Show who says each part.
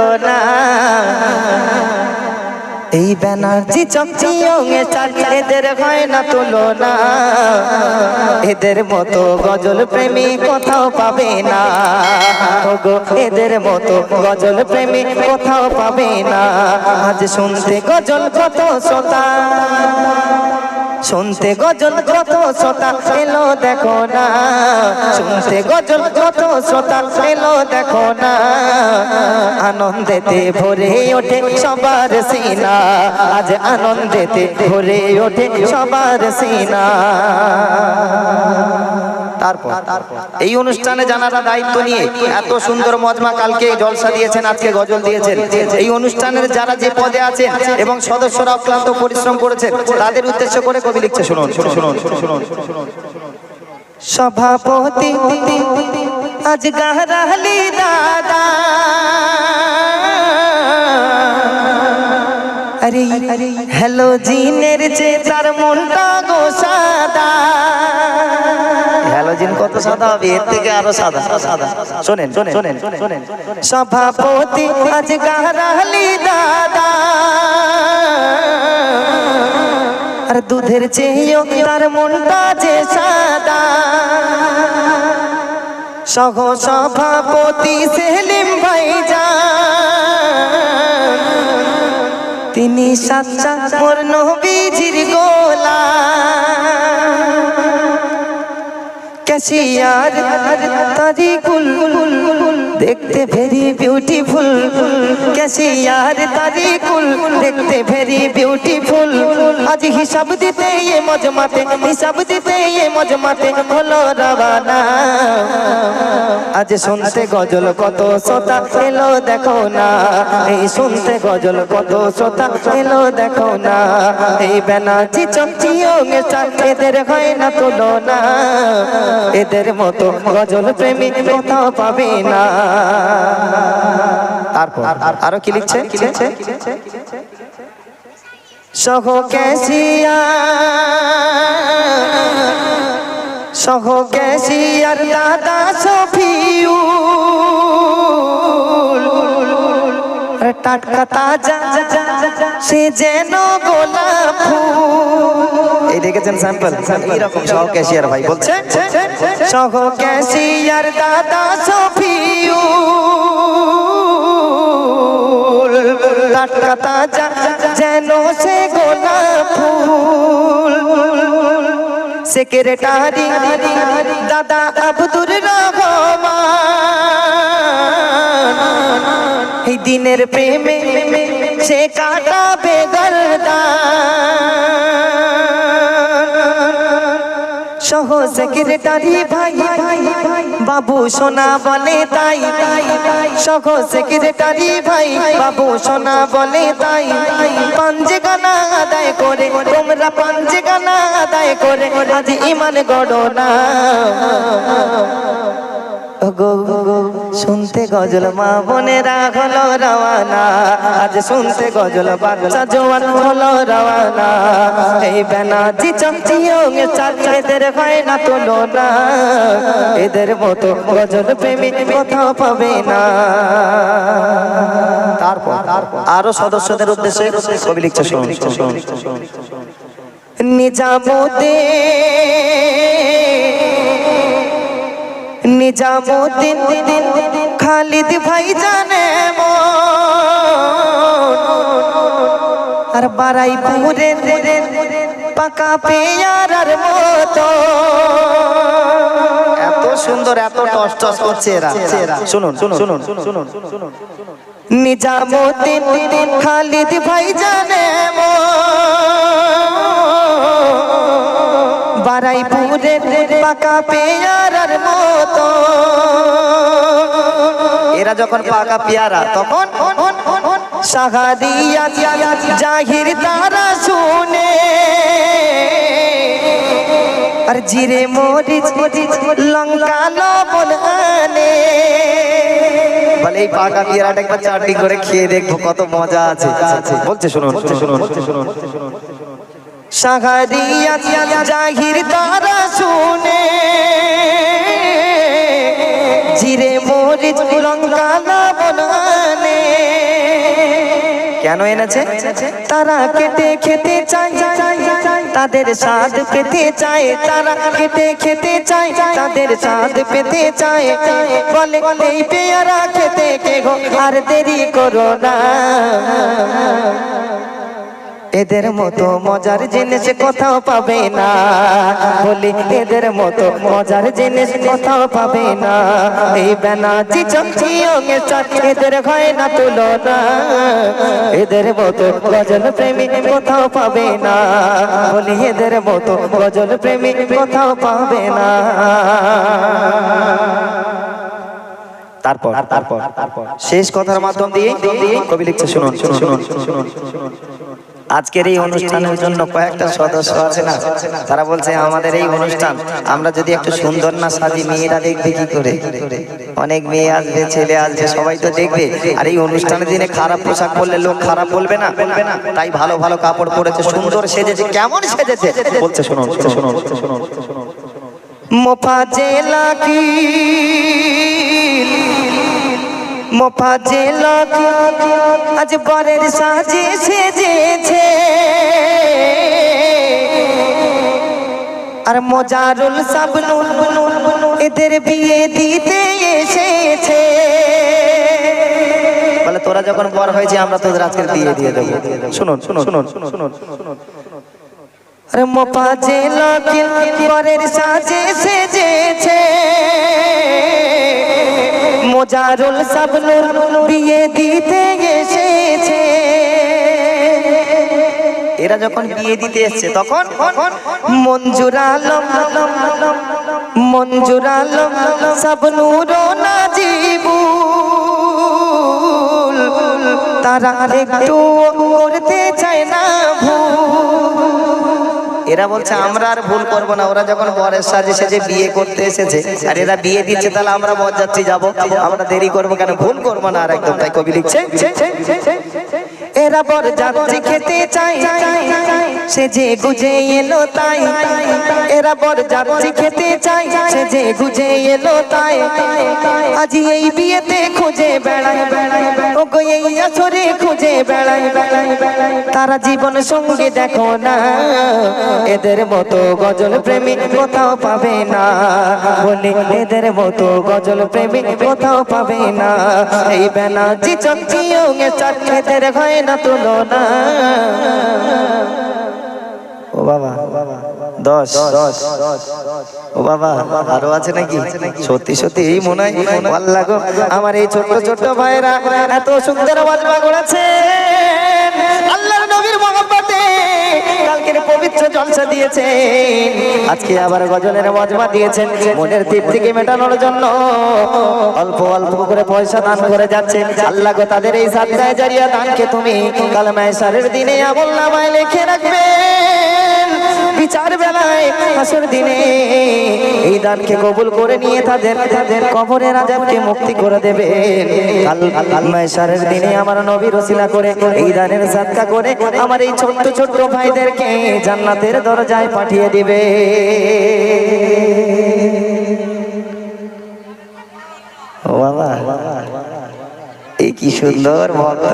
Speaker 1: তুলনা এই ব্যানার্জি চমচিয়ঙে চাল এদের হয় না তুলনা। এদের মতো গজল প্রেমী কোথাও পাবে না। এদের মতো গজল প্রেমী কোথাও পাবে না। আজ শুনতে গজল কত শ্রোতা। শুনতে গজল কত শ্রোতা এলো দেখো না। শুনতে গজল কত শ্রোতা এলো দেখো না। আনন্দেতে ভরে ওঠে সবার সিনা। আজ আনন্দেতে ভরে ওঠে সবার সিনা। তারপর এই অনুষ্ঠানে জানারা দায়িত্ব নিয়ে এত সুন্দর মজমা কালকে জলসা দিয়েছেন আজকে গজল দিয়েছেন এই অনুষ্ঠানের যারা যে পদে আছেন এবং সদস্যরা অক্লান্ত পরিশ্রম করেছেন তাদের উদ্দেশ্য করে কবি লিখছে শুনুন শুনুন শুনুন সভাপতি আজ গাহরালি দাদা আরে হ্যালো জিনের যে তার মনটা গো সাদা হ্যালোজিন কত সাদা হবে? এর থেকে আরও সাদা। সাদা শোনেন শোনেন শোনেন শোনেন। সভাপতি আজ গাহরালি দাদা। আর দুধের চেয়েও তার মনটা যে সাদা। সহ সভাপতি সেলিম ভাইজা তিনি সাচ্চা মোর নবীজির গোলা ক্যাশিয়ার তারিকুল দেখতে ভেরি বিউটিফুল ক্যাশিয়ার তারিকুল দেখতে ভেরি বিউটিফুল আজ হিসাব দিতে এ মজমাতে, হিসাব দিতে এ মজমাতে, হলো রবানা। আজ শুনতে গজল কত শ্রোতা এলো দেখো না। এই শুনতে গজল কত শ্রোতা এলো দেখো না। এই বেনাচি চমচিও এদের হয় না তুলনা। এদের মতো গজল প্রেমী কোথাও পাবে না। তারপর আরও কি লিখছে? কি লিখছে? সহ ক্যাশিয়া সহ দাদা সফিউ টাটকা তাজা সে যেন গোলাপ ফুল। এই দেখেছেন স্যাম্পল এইরকম সহ ক্যাশিয়ার ভাই বলছে। সহ ক্যাশিয়ার দাদা সফিউ টাটকা তাজা যেন সে গোলাপ ফুল। সেক্রেটারি দাদা আব্দুর রহমান। এই দিনের প্রেমে সে কাটাবে গলদান সহ সেক্রেটারি ভাই বাবু সোনা বলে তাই সহ সেক্রেটারি ভাই, বাবু সোনা বলে তাই পাঞ্জে গানা আদায় করে, তোমরা পাঞ্জে গানা আদায় করে, আজ ইমান গড়ো না। গো গো শুনতে গজল মা বোনেরা হলো রওয়ানা। আজ শুনতে গজল বাচ্চা জোয়ান হলো রওয়ানা। এই বেনাজি চমচিও চাচাদের হয় না তুলো না এদের মতো গজল প্রেমী কোথাও পাবে না। তারপর আরও সদস্যদের উদ্দেশ্যে কবি লিখছে শুনুন নিজামুদ্দিন খালিদ ভাই জানে আর বারাই পুরে পাকা পেয়ারার মতো। এত সুন্দর, এত শুনুন শুনুন শুনুন শুনুন নিজামুদ্দিন খালিদ ভাই জানে বারাইপুরের পাকা পেয়ারার মতো। এরা যখন পাকা পেয়ারা, তখন সাহারিয়া জাহির তারা শুনে। আর জিরে মরিচ, লঙ্কা, লবণ আনে। বলে এই পাকা পেয়ারাটা একবার চাটনি করে খেয়ে দেখব কত মজা আছে। বলছে শুনুন শুনুন শুনুন। সাহারিয়া জাহির তারা শুনে। জিরে মরিচ লঙ্কা আনে কেন এনেছে? তারা কেটে খেতে চায়, তাদের স্বাদ পেতে চায়, তারা কেটে খেতে চায়, তাদের স্বাদ পেতে চায়। বলে, এই পেয়ারা খেতে কে গো আর দেরি করো না। এদের মতো মজার জিনিস কোথাও পাবে না বলি এদের মতো মজার জিনিস কোথাও পাবে না এই বেনাচি চমচিও এদের হয় না তুলনা এদের মতো গজল প্রেমী কোথাও পাবে না বলি এদের মতো গজল প্রেমী কোথাও পাবে না তারপর তারপর তারপর শেষ কথার মাধ্যম দিয়ে কবি লিখছে শুনুন শুনুন শুনুন শুনুন শুনুন আজকের এই অনুষ্ঠানের জন্য কয়েকটা সদস্য আছে না? তারা বলছে আমাদের এই অনুষ্ঠান আমরা যদি একটু সুন্দর না সাজি মেয়েরা দেখবে কি করে? অনেক মেয়ে আসবে ছেলে আসবে সবাই তো দেখবে। আর এই অনুষ্ঠানের দিনে খারাপ পোশাক পরলে লোক খারাপ বলবে না? বলবে না তাই ভালো ভালো কাপড় পরেছে সুন্দর সেজেছে কেমন সেজেছে? বলছে শুনুন শুনুন শুনুন মোফাজেলা কি মোফাজেলা কি আজ বরের সাজে সেজেছে। আর মজারুল সাবনুন এদের বিয়ে দিতে এসেছে। বলে, তোরা যখন বর হয়েছে, আমরা তোদের আজকের বিয়ে দিয়ে দেবো। শুনুন শুনুন শুনুন শুনুন শুনুন আরে মোপা যে লকিল পরের সাজে সেজেছে। মোজারুল সাবনুর বিয়ে দিতে এসেছে। এরা যখন বিয়ে দিতে এসছে, তখন মঞ্জুর আলম মঞ্জুর আলম সাবনুর নাজিবুল। তারা একটু করতে এরা বলছে, আমরা আর ভুল করব না। ওরা যখন বরের সাজে সেজে বিয়ে করতে এসেছে, আর এরা বিয়ে দিচ্ছে, তাহলে আমরা বরযাত্রী যাব। আমরা দেরি করব কেন? ভুল করব না আর একদম তাই কবি লিখছে খেতে চাই সে যে গুজে এলো তাই এরা বর খেতে চাই সে যে গুজে এলো তাই আজ এই বিয়েতে খুঁজে বেড়ায় এই খুঁজে বেড়ায় তারা জীবন সঙ্গে দেখো না। এদের মতো গজল প্রেমী কোথাও পাবে না। বলি এদের মতো গজল প্রেমী কোথাও পাবে না। এই বেনাজি চমচিও এদের হয় না ও বাবা ও বাবা, আরও আছে নাকি? সত্যি সত্যি, এই মনে হয় আমার এই ছোট্ট ছোট্ট ভাইরা এত সুন্দর বাজবা করেছে কালকের পবিত্র জলসা দিয়েছেন। আজকে আবার গজনের মজমা দিয়েছেন। মনের তৃপ্তিকে মেটানোর জন্য অল্প অল্প করে পয়সা দান করে যাচ্ছে আল্লাহ গো, তাদের এই সাতটায় জারিয়া দানকে তুমি কালমায় সারের দিনে আমল নামায় লিখে রাখবে। বিচার বেলায় হাসর দিনে এই দানকে কবুল করে নিয়ে তাদের তাদের কবরের আজাবকে মুক্তি করে দেবে। কালমায় দিনে আমার নবীর ওসিলা করে এই দানের সাদকা করে আমার এই ছোট্ট ছোট্ট ভাইদেরকে জান্নাতের দরজায় পাঠিয়ে দিবে। বাবা এই কি সুন্দর ভক্ত।